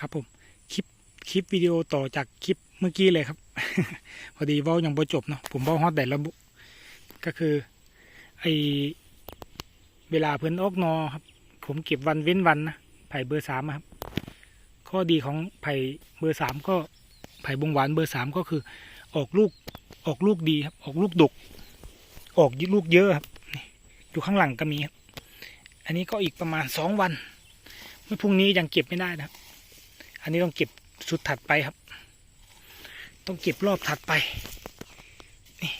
ครับผมคลิปคลิปวิดีโอต่อจากคลิปเมื่อกี้เลยครับ พอดีว่ายังบ่จบเนาะผมเว่าฮอตแต่ระบุก็คือไอเวลาเพิ่นออกนอครับ ผมเก็บวันเว้นวันนะไผ่เบอร์สามครับ ข้อดีของไผ่เบอร์สามก็ไผ่บงหวานเบอร์สามก็คือ ออกลูกออกลูกดีครับ ออกลูกดก ออกลูกเยอะครับนี่อยู่ข้างหลังก็มีครับ อันนี้ก็อีกประมาณสองวันเมื่อพรุ่งนี้ยังเก็บไม่ได้นะครับ อันนี้ต้องเก็บชุดถัดไปครับ ต้องเก็บรอบถัดไป นี่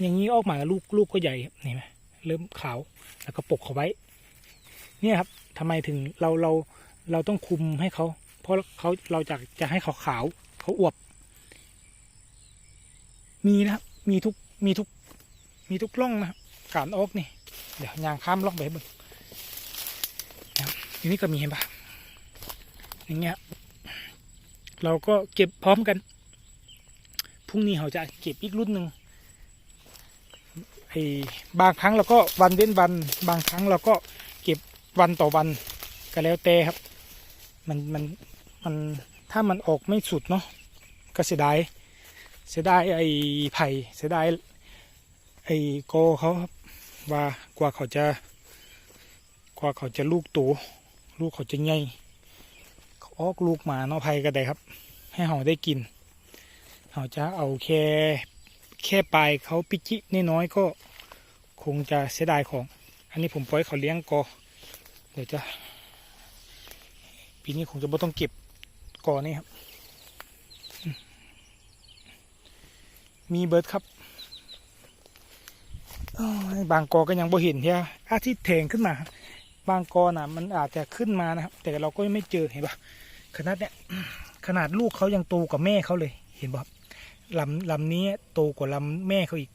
อย่างนี้ออกมาลูกลูกก็ใหญ่ครับนี่ไหมเริ่มขาวแล้วก็ปกเขาไว้ เนี่ยครับทำไมถึงเราเราเราต้องคุมให้เขา เพราะเขาเราจะจะให้เขาขาวเขาอวบ มีนะครับมีทุกมีทุก มีทุกร่องนะครับการออกนี่ เดี๋ยวยางข้ามร่องไปบิ่งนะครับทีนี้ก็มีเห็นปะ อย่างเงี้ยเราก็เก็บพร้อมกันพรุ่งนี้เราจะเก็บอีกรุ่นหนึ่งไอ้บางครั้งเราก็วันเว้นวัน บางครั้งเราก็เก็บวันต่อวันก็แล้วแต่ครับ มันมันมันถ้ามันออกไม่สุดเนาะก็เสียดายเสียดายไอ้ไผ่เสียดายไอ้โกเขาครับว่ากว่าเขาจะ กว่าเขาจะลูกโตลูกเขาจะใหญ่ ออกลูกมาเนาะไผ่ก็ได้ครับ ให้เขาได้กินเขาจะเอาแค่แค่ปลายเขาปิจิน้อยๆก็คงจะเสียดายของ อันนี้ผมปล่อยเขาเลี้ยงกอเดี๋ยวจะ ปีนี้คงจะไม่ต้องเก็บกอนี่ครับ มีเบิร์ดครับบางกอก็ยังบ่เห็นเฮียอาทิตย์แทงขึ้นมา บางกอน่ะ มันอาจจะขึ้นมานะครับ แต่เราก็ยังไม่เจอเห็นปะขนาดเนี้ยขนาดลูกเขายังโตกว่าแม่เขาเลยเห็นปะครับลำลำนี้โตกว่าลำแม่เขาอีก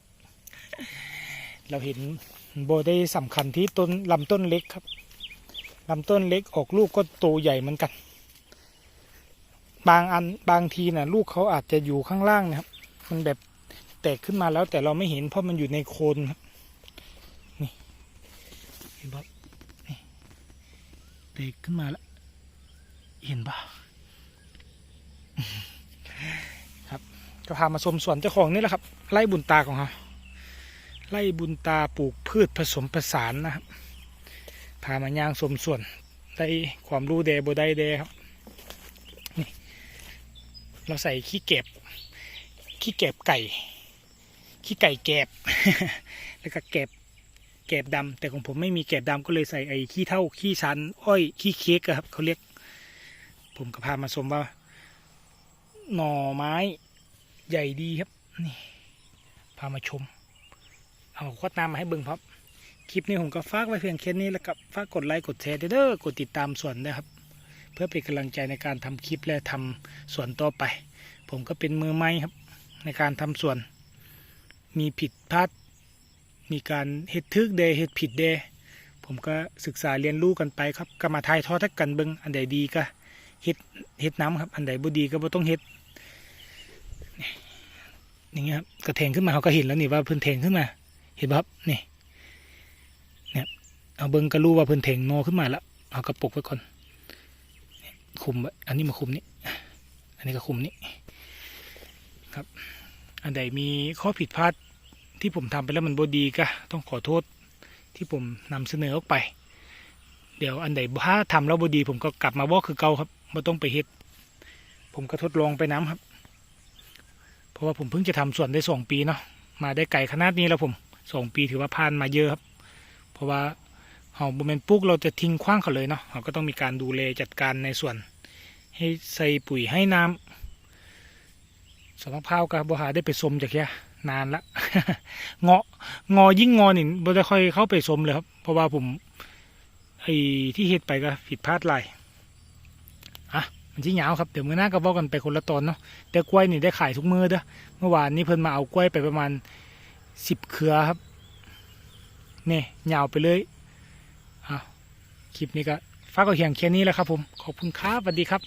เราเห็นโบได้สำคัญที่ต้นลำต้นเล็กครับลำต้นเล็กออกลูกก็โตใหญ่เหมือนกัน บางอันบางทีน่ะ ลูกเขาอาจจะอยู่ข้างล่างนะครับ มันแบบแตกขึ้นมาแล้วแต่เราไม่เห็นเพราะมันอยู่ในโคนครับนี่เห็นปะ ตกขึ้นมาแล้ว เห็นปะครับ ก็พามาชมสวนเจ้าของนี่แหละครับไร่บุญตาของเขาไร่บุญตาปลูกพืชผสมผสานนะครับ พามาย่างชมสวน ได้ความรู้เดบได้เดครับ นี่ เราใส่ขี้เก็บ ขี้เก็บไก่ ขี้ไก่แก็บ แล้วก็แก็บ แกบดำแต่ของผมไม่มีแกบดำก็เลยใส่ไอ้ขี้เท่าขี้ชัน อ้อยขี้เค้กครับเขาเรียก ผมก็พามาชมว่า หน่อไม้ใหญ่ดีครับ นี่ พามาชม เอาขวดน้ำมาให้เบิ่งครับ คลิปนี้ผมก็ฝากไว้เพียงแค่นี้แล้วก็ฝากกดไลค์กดแชร์เด้อกดติดตามส่วนด้วยครับ เพื่อเป็นกำลังใจในการทำคลิปและทำส่วนต่อไป ผมก็เป็นมือใหม่ครับ ในการทำส่วน มีผิดพลาด มีการเฮ็ดทึกเดเฮ็ดผิดเดผมก็ศึกษาเรียนรู้กันไปครับก็มาทายทอดทักกันเบิงอันใดดีก็เฮ็ดเฮ็ดน้ำครับ อันใดบ่ดีก็บ่ต้องเฮ็ดนี่อย่างเงี้ยครับกระเทงขึ้นมาเขาก็เห็นแล้วนี่ว่าเพิ่นเทงขึ้นมา เห็นปะครับนี่เนี่ยเอาเบิงก็รู้ว่าเพิ่นเทงโนขึ้นมาแล้วเอากระปุกไว้ก่อนคุมอันนี้มาคุมนี่อันนี้ก็คุมนี่ครับ อันใดมีข้อผิดพลาด ที่ผมทำไปแล้วมันบดีก็ต้องขอโทษที่ผมนำเสนอออกไป เดี๋ยวอันใดถ้าทำแล้วบดี ผมก็กลับมาบอกคือเก่าครับไม่ต้องไปเฮ็ด ผมก็ทดลองไปน้ำครับ เพราะว่าผมเพิ่งจะทำสวนได้สองปีเนาะมาได้ไกลขนาดนี้แล้วผมสองปีถือว่าผ่านมาเยอะครับ เพราะว่าเฮาบ่แม่นปลูกเราจะทิ้งขว้างเขาเลยเนาะเราก็ต้องมีการดูแลจัดการในส่วน ให้ใส่ปุ๋ยให้น้ำสวนมะพร้าวกับบัวหาได้ไปชมจากแค่ นานละเงาะงอยิ่งงอนี่บ่ได้ค่อยเข้าไปชมเลยครับ เพราะว่าผมไอ้ที่เฮ็ดไปก็ผิดพลาดหลายอะมันที่ยาวครับเดี๋ยวมื้อหน้าก็บอกกันไปคนละตอนเนาะแต่กล้วยนี่ได้ขายทุกมือเด้อเมื่อวานนี้เพิ่นมาเอากล้วยไปประมาณสิบเครือครับนี่ยาวไปเลยอะคลิปนี้ก็ฝากเอาเพียงแค่นี้แหละครับผมขอบคุณครับสวัสดีครับ